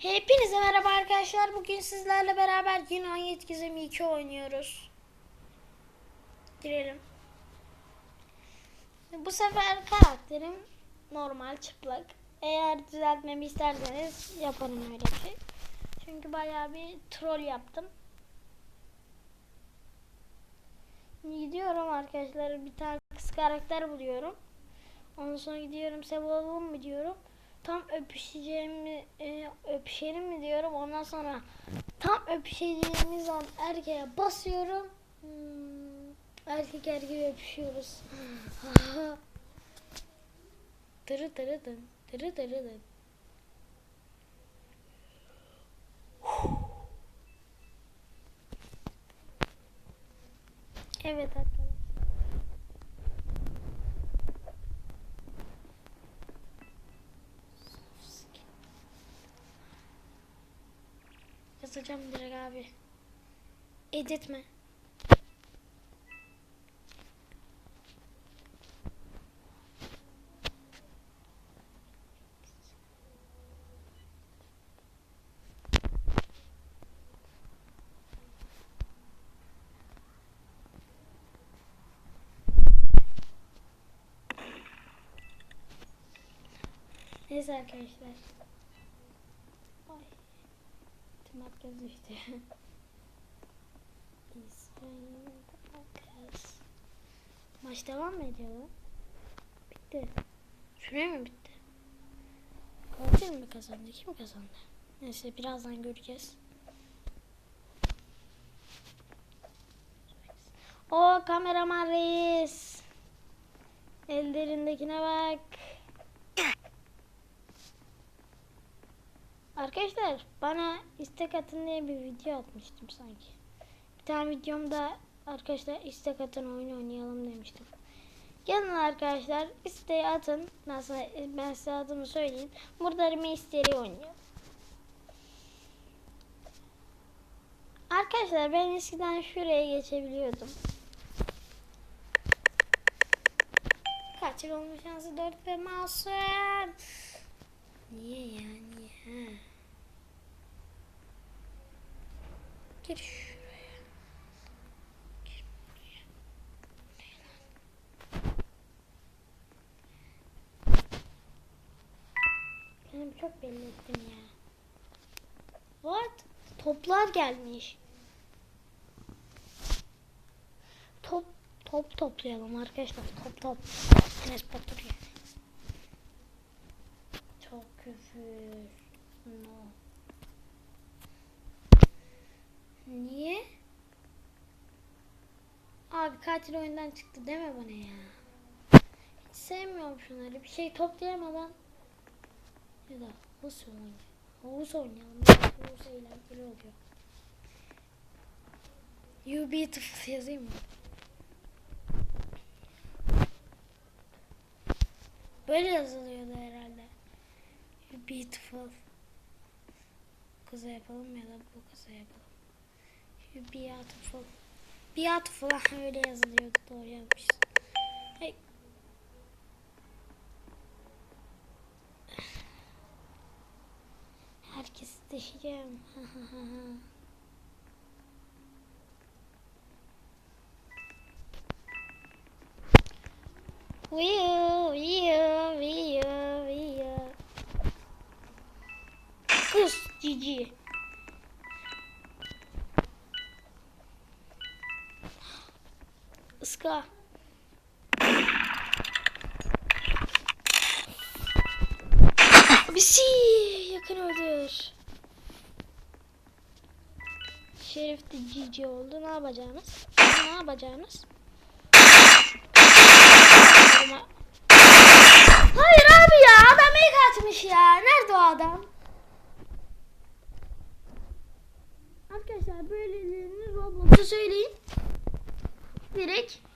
Hepinize merhaba arkadaşlar. Bugün sizlerle beraber 17 Gizemi 2 oynuyoruz. Girelim. Bu sefer karakterim normal çıplak. Eğer düzeltmemi isterseniz yaparım öyle şey. Çünkü bayağı bir troll yaptım. Gidiyorum arkadaşlar bir tane kız karakter buluyorum. Ondan sonra gidiyorum seviyorum mu diyorum. Tam öpüşeceğimi e, öpüşelim mi diyorum. Ondan sonra tam öpüşeceğimiz an erkeğe basıyorum. Hmm, erkek erkeğe öpüşüyoruz. Tırı tırı dın, tırı tırı dın. Evet arkadaşlar. Yazacağım direkt abi. Edit mi? Neyse arkadaşlar. Düştü. İsmail Kız. Maç devam mı ediyor lan? Bitti. Süre mi bitti? Katil mi kazandı? Kim kazandı? Neyse birazdan göreceğiz. O kameraman reis. Ellerindekine bak. Arkadaşlar bana istek atın diye bir video atmıştım sanki. Bir tane videomda arkadaşlar istek atın oyun oynayalım demiştim. Gelin arkadaşlar isteği atın. Nasıl ben size adımı söyleyeyim. Burada Misteri oynuyor. Arkadaşlar ben eskiden şuraya geçebiliyordum. Kaçır olma şansı 4 ve masum. Niye ya niye? Ha. Gir şuraya. Gir buraya. Benim çok belli ettin ya. What? Toplar gelmiş. Top top toplayalım arkadaşlar. Top top. Enes yani. Çok küfür. No. Niye? Abi katil oyundan çıktı deme bana ya. Hiç sevmiyorum şunları. Bir şey toplayamadan. Ya da havuz oynayalım. Havuz oynayalım. Havuz eğlenceli oluyor. You beautiful yazayım mı? Böyle yazılıyordu herhalde. You beautiful. Kıza yapalım ya da bu kıza yapalım. You beautiful. Beautiful ah, öyle yazılıyordu doğru yazmışsın. Hey. Herkesi deşeceğim. Viu, viu, viu, viu. Kız cici. Iska. Abisi yakın öldür. Şerif de cici oldu. Ne yapacağınız? Ne yapacağınız? Hayır abi ya adam ilk atmış ya. Nerede o adam? Arkadaşlar böylelerini Roblox'a söyleyin. Direkt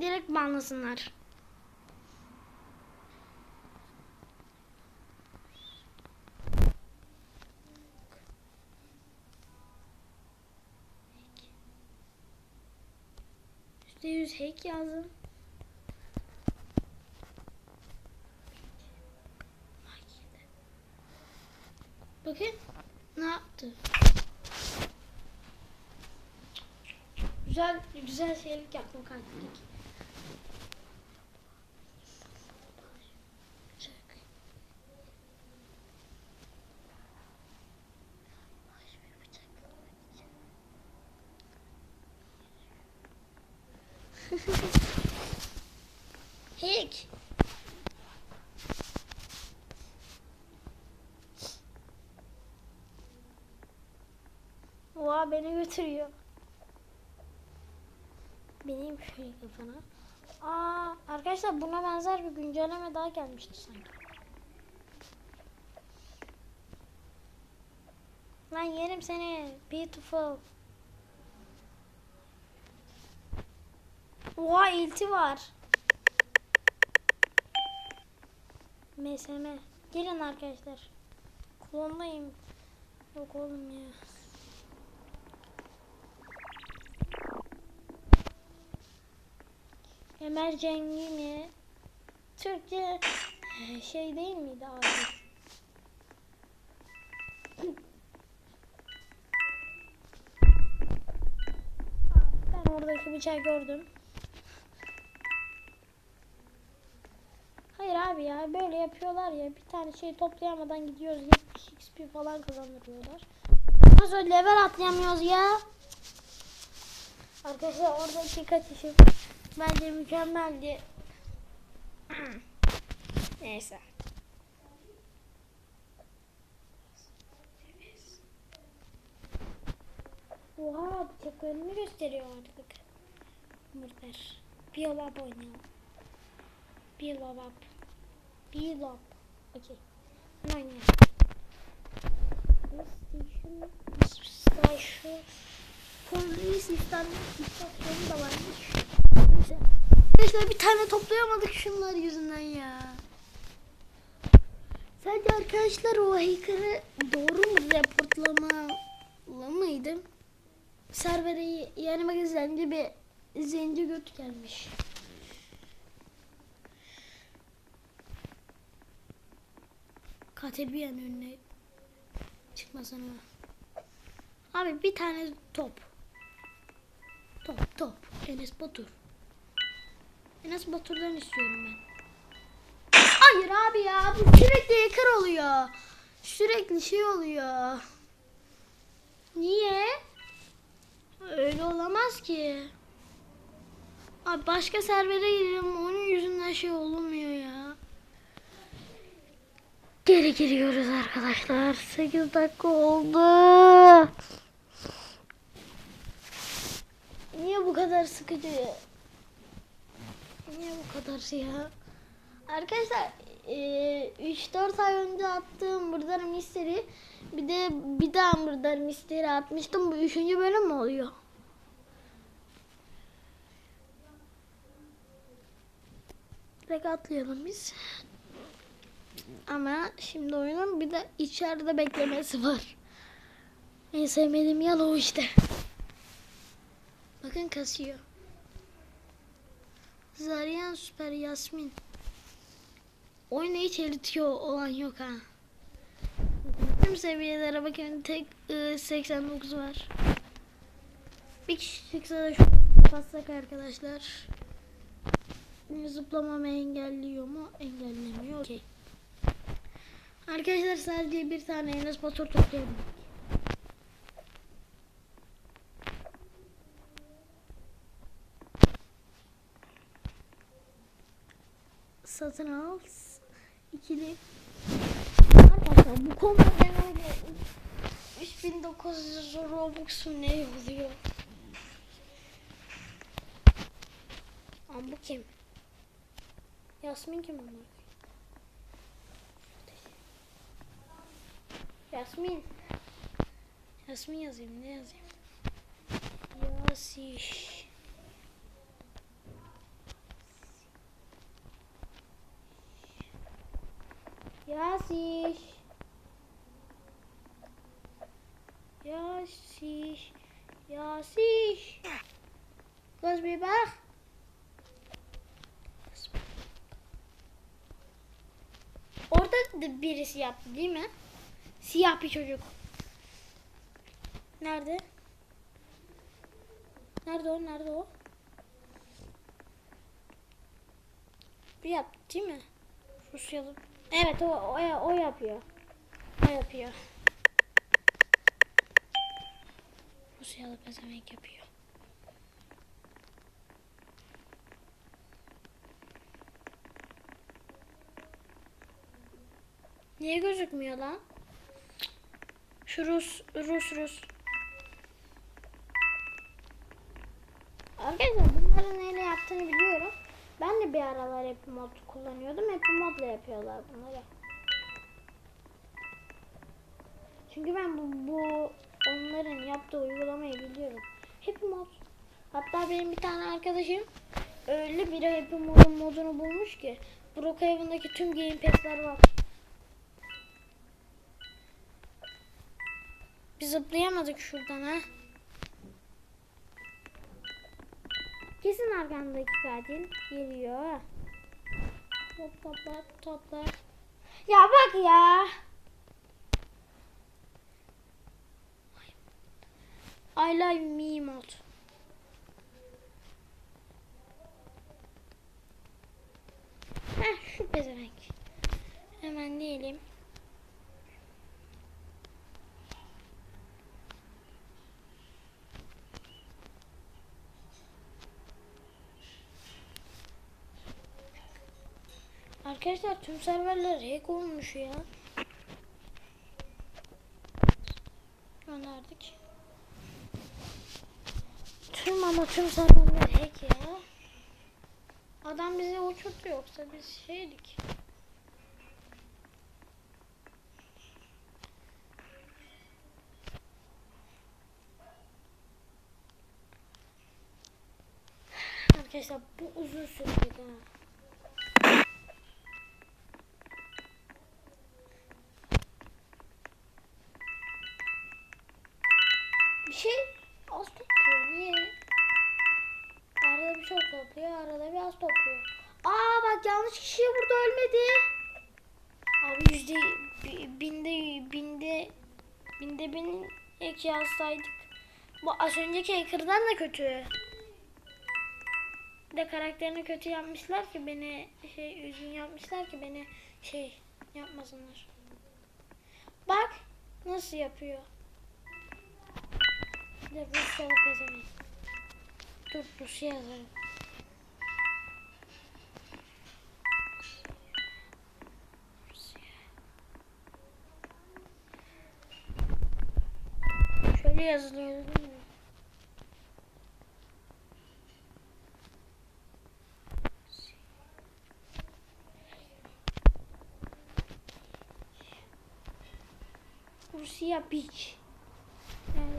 direkt banlasınlar. %100 hack yazdım. Bakın ne yaptı? Güzel güzel şeylik yaptım kalplik. Hiç. Oha beni götürüyor. Benim şöyle kafana. Aa arkadaşlar buna benzer bir güncelleme daha gelmişti sanki. Lan yerim seni. Beautiful. Oha ilti var. MSM. Gelin arkadaşlar. Klondayım. Yok oğlum ya. Ömer Cengi mi? Türkçe eh, şey değil miydi abi? Ben oradaki bıçağı gördüm. Hayır abi ya böyle yapıyorlar ya bir tane şey toplayamadan gidiyoruz 70 XP falan kazandırıyorlar. Nasıl level atlayamıyoruz ya? Arkadaşlar oradaki kaçışım bence mükemmeldi. Neyse. Oha bıçaklarını gösteriyor artık. Murder. Biolab oynayalım. Biolab. Biolab. Okey. Ben oynayalım. Station. Station. Polis istasyonu da varmış. Arkadaşlar bir tane toplayamadık şunlar yüzünden ya. Sence arkadaşlar o hacker'ı doğru mu reportlamalı mıydı? Servere yani zenci bir zenci göt gelmiş. Katebiyen önüne çıkmasana. Abi bir tane top. Top top. Enes Batur. Enes Batur'dan istiyorum ben. Hayır abi ya. Bu sürekli yakar oluyor. Sürekli şey oluyor. Niye? Öyle olamaz ki. Abi başka servere girelim. Onun yüzünden şey olmuyor ya. Geri giriyoruz arkadaşlar. 8 dakika oldu. Niye bu kadar sıkıcı? Niye bu kadar ya? Arkadaşlar e, 3-4 ay önce attığım Murder Mystery bir de bir daha Murder Mystery atmıştım. Bu üçüncü bölüm mü oluyor? Direkt atlayalım biz. Ama şimdi oyunun bir de içeride beklemesi var. En sevmediğim yalı o işte. Bakın kasıyor. Zaryan Süper Yasmin. Oyuna hiç eritiyor olan yok ha. Tüm seviyelere bakın tek ıı, 89 var. Bir kişi çıksa da şu bassak arkadaşlar. Zıplamamı engelliyor mu? Engellemiyor. Okey. Arkadaşlar sadece bir tane Enes Batur toplayalım. Satın al. İkili. Arkadaşlar bu kombo ben öyle 3900 Robux ne oluyor? Ama bu kim? Yasmin kim ama? Yasmin. Yasmin yazayım ne yazayım? Yasiş. Yasiş. Yasiş. Yasiş. Kız bir bak. Orada da birisi yaptı değil mi? Siyah bir çocuk. Nerede? Nerede o? Nerede o? Bir yaptı değil mi? Rusyalı. Evet o, o, o yapıyor. O yapıyor. Rusyalı pezevenk yapıyor. Niye gözükmüyor lan? Şu Rus, Rus, Rus. Arkadaşlar bunların neyle yaptığını biliyorum. Ben de bir aralar Happy Mod kullanıyordum. Happy Mod'la yapıyorlar bunları. Çünkü ben bu, bu onların yaptığı uygulamayı biliyorum. Happy Mod. Hatta benim bir tane arkadaşım öyle bir Happy Mod'un modunu bulmuş ki Brookhaven'daki tüm gamepad'ler var. Biz zıplayamadık şuradan ha. Kesin arkandaki katil geliyor. Hop topla topla. Ya bak ya. I love me mod. Heh şu pezevenk. Hemen diyelim. Arkadaşlar tüm serverler hack olmuş ya. Gönderdik. Tüm ama tüm serverler hack ya. Adam bizi uçurdu yoksa biz şeydik. Arkadaşlar bu uzun sürdü ha. Yanlış kişiye burada ölmedi. Abi yüzde bi- binde binde binde bin ek yazsaydık. Bu az önceki hacker'dan da kötü. De karakterini kötü yapmışlar ki beni şey üzgün yapmışlar ki beni şey yapmasınlar. Bak nasıl yapıyor. Bir de Rusyalı pezevenk. Dur Rusya yazarım. Yazılıyor? Rusya Beach. Yani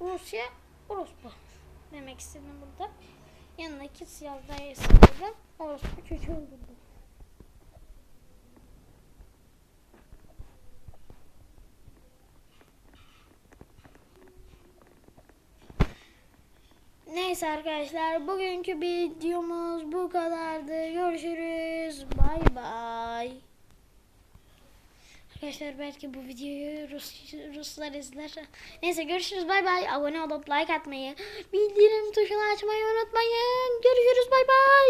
Rusya, Orospu demek istedim burada. Yanındaki siyah burada. Orospu çocuğu burada. Neyse arkadaşlar bugünkü videomuz bu kadardı. Görüşürüz. Bay bay. Arkadaşlar belki bu videoyu Rus, Ruslar izler. Neyse görüşürüz bay bay. Abone olup like atmayı, bildirim tuşunu açmayı unutmayın. Görüşürüz bay bay.